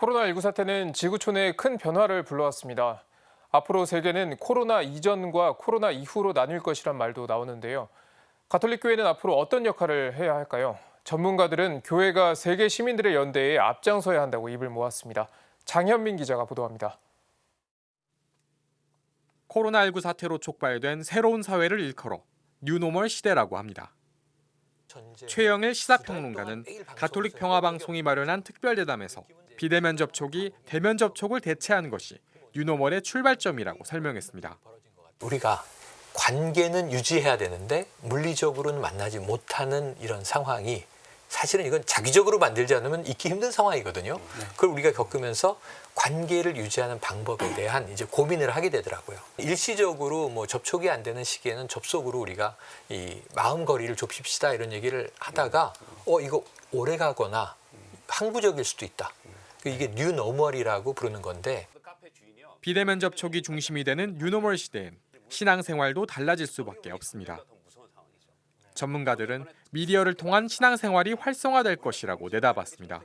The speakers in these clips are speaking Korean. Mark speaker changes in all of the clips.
Speaker 1: 코로나19 사태는 지구촌에 큰 변화를 불러왔습니다. 앞으로 세계는 코로나 이전과 코로나 이후로 나뉠 것이란 말도 나오는데요. 가톨릭 교회는 앞으로 어떤 역할을 해야 할까요? 전문가들은 교회가 세계 시민들의 연대에 앞장서야 한다고 입을 모았습니다. 장현민 기자가 보도합니다.
Speaker 2: 코로나19 사태로 촉발된 새로운 사회를 일컬어 뉴노멀 시대라고 합니다. 최영일 시사평론가는 가톨릭 평화방송이 마련한 특별대담에서 비대면 접촉이 대면 접촉을 대체하는 것이 뉴노멀의 출발점이라고 설명했습니다.
Speaker 3: 우리가 관계는 유지해야 되는데 물리적으로는 만나지 못하는 이런 상황이 사실은 이건 자기적으로 만들지 않으면 있기 힘든 상황이거든요. 그걸 우리가 겪으면서 관계를 유지하는 방법에 대한 이제 고민을 하게 되더라고요. 일시적으로 뭐 접촉이 안 되는 시기에는 접속으로 우리가 이 마음 거리를 좁힙시다 이런 얘기를 하다가 어 이거 오래 가거나 항구적일 수도 있다. 이게 뉴 노멀이라고 부르는 건데
Speaker 2: 비대면 접촉이 중심이 되는 뉴노멀 시대엔 신앙생활도 달라질 수밖에 없습니다. 전문가들은 미디어를 통한 신앙생활이 활성화될 것이라고 내다봤습니다.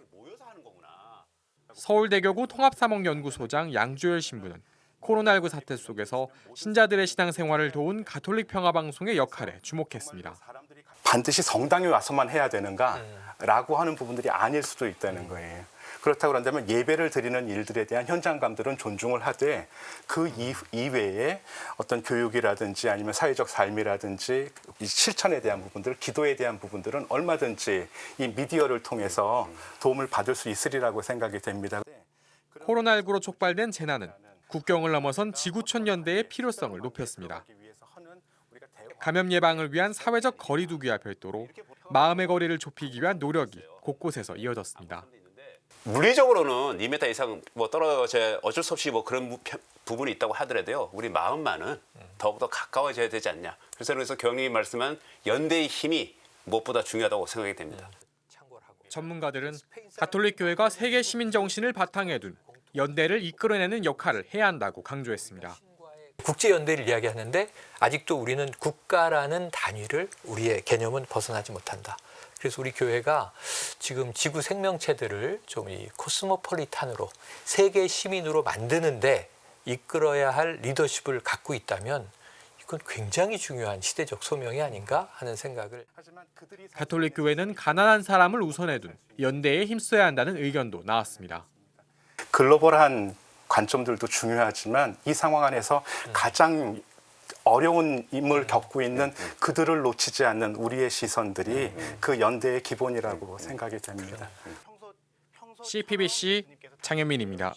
Speaker 2: 서울대교구 통합사목연구소장 양주열 신부는 코로나19 사태 속에서 신자들의 신앙생활을 도운 가톨릭 평화방송의 역할에 주목했습니다.
Speaker 4: 반드시 성당에 와서만 해야 되는가라고 하는 부분들이 아닐 수도 있다는 거예요. 그렇다고 그런다면 예배를 드리는 일들에 대한 현장감들은 존중을 하되 그 이- 이외에 어떤 교육이라든지 아니면 사회적 삶이라든지 이 실천에 대한 부분들, 기도에 대한 부분들은 얼마든지 이 미디어를 통해서 도움을 받을 수 있으리라고 생각이 됩니다.
Speaker 2: 코로나19로 촉발된 재난은 국경을 넘어선 지구촌 연대의 필요성을 높였습니다. 감염 예방을 위한 사회적 거리두기와 별도로 마음의 거리를 좁히기 위한 노력이 곳곳에서 이어졌습니다.
Speaker 5: 물리적으로는 2m 이상 뭐 떨어져 어쩔 수 없이 뭐 그런 부- 부분이 있다고 하더라도요. 우리 마음만은 더욱더 가까워져야 되지 않냐. 그래서 그래서 경님이 말씀한 연대의 힘이 무엇보다 중요하다고 생각이 됩니다.
Speaker 2: 전문가들은 가톨릭 교회가 세계 시민 정신을 바탕에 둔 연대를 이끌어내는 역할을 해야 한다고 강조했습니다.
Speaker 3: 국제 연대를 이야기하는데 아직도 우리는 국가라는 단위를 우리의 개념은 벗어나지 못한다. 그래서 우리 교회가 지금 지구 생명체들을 좀 이 코스모폴리탄으로 세계 시민으로 만드는데 이끌어야 할 리더십을 갖고 있다면 이건 굉장히 중요한 시대적 소명이 아닌가 하는 생각을
Speaker 2: 가톨릭 교회는 가난한 사람을 우선해 둔 연대에 힘써야 한다는 의견도 나왔습니다.
Speaker 4: 글로벌한 관점들도 중요하지만 이 상황 안에서 가장 어려운 임을 겪고 있는 그들을 놓치지 않는 우리의 시선들이 그 연대의 기본이라고 생각이 됩니다.
Speaker 2: CPBC 장현민입니다.